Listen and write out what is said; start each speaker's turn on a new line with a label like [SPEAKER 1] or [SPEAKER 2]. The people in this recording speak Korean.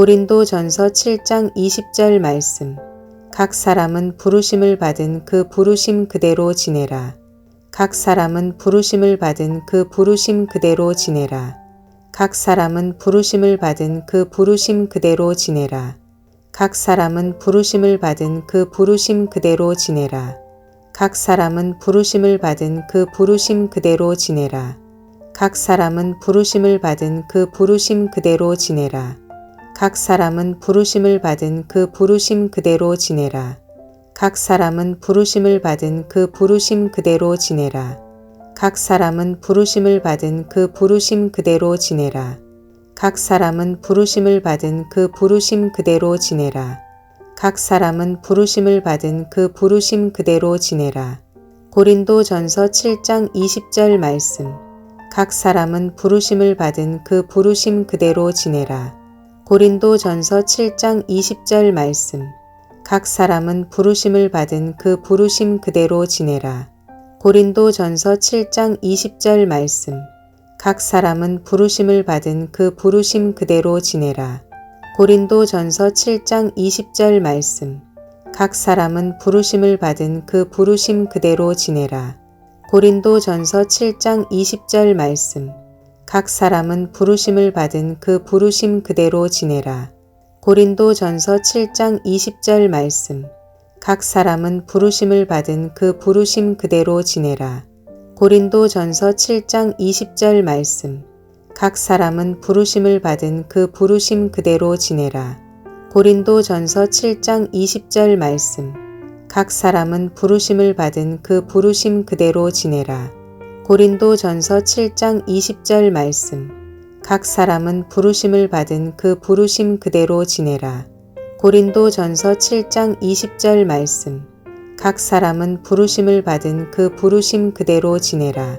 [SPEAKER 1] 고린도 전서 7장 20절 말씀. 각 사람은 부르심을 받은 그 부르심 그대로 지내라. 각 사람은 부르심을 받은 그 부르심 그대로 지내라. 각 사람은 부르심을 받은 그 부르심 그대로 지내라. 각 사람은 부르심을 받은 그 부르심 그대로 지내라. 각 사람은 부르심을 받은 그 부르심 그대로 지내라. 각 사람은 부르심을 받은 그 부르심 그대로 지내라. 각 사람은 부르심을 받은 그 부르심 그대로 지내라. 각 사람은 부르심을 받은 그 부르심 그대로 지내라. 각 사람은 부르심을 받은 그 부르심 그대로 지내라. 각 사람은 부르심을 받은 그 부르심 그대로 지내라. 각 사람은 부르심을 받은 그 부르심 그대로 지내라. 고린도 전서 7장 20절 말씀. 각 사람은 부르심을 받은 그 부르심 그대로 지내라. 고린도 전서 7장 20절 말씀. 각 사람은 부르심을 받은 그 부르심 그대로 지내라. 고린도 전서 7장 20절 말씀. 각 사람은 부르심을 받은 그 부르심 그대로 지내라. 고린도 전서 7장 20절 말씀. 각 사람은 부르심을 받은 그 부르심 그대로 지내라. 고린도 전서 7장 20절 말씀. 각 사람은 부르심을 받은 그 부르심 그대로 지내라. 고린도 전서 7장 20절 말씀. 각 사람은 부르심을 받은 그 부르심 그대로 지내라. 고린도 전서 7장 20절 말씀. 각 사람은 부르심을 받은 그 부르심 그대로 지내라. 고린도 전서 7장 20절 말씀. 각 사람은 부르심을 받은 그 부르심 그대로 지내라. 고린도 전서 7장 20절 말씀. 각 사람은 부르심을 받은 그 부르심 그대로 지내라. 고린도 전서 7장 20절 말씀. 각 사람은 부르심을 받은 그 부르심 그대로 지내라.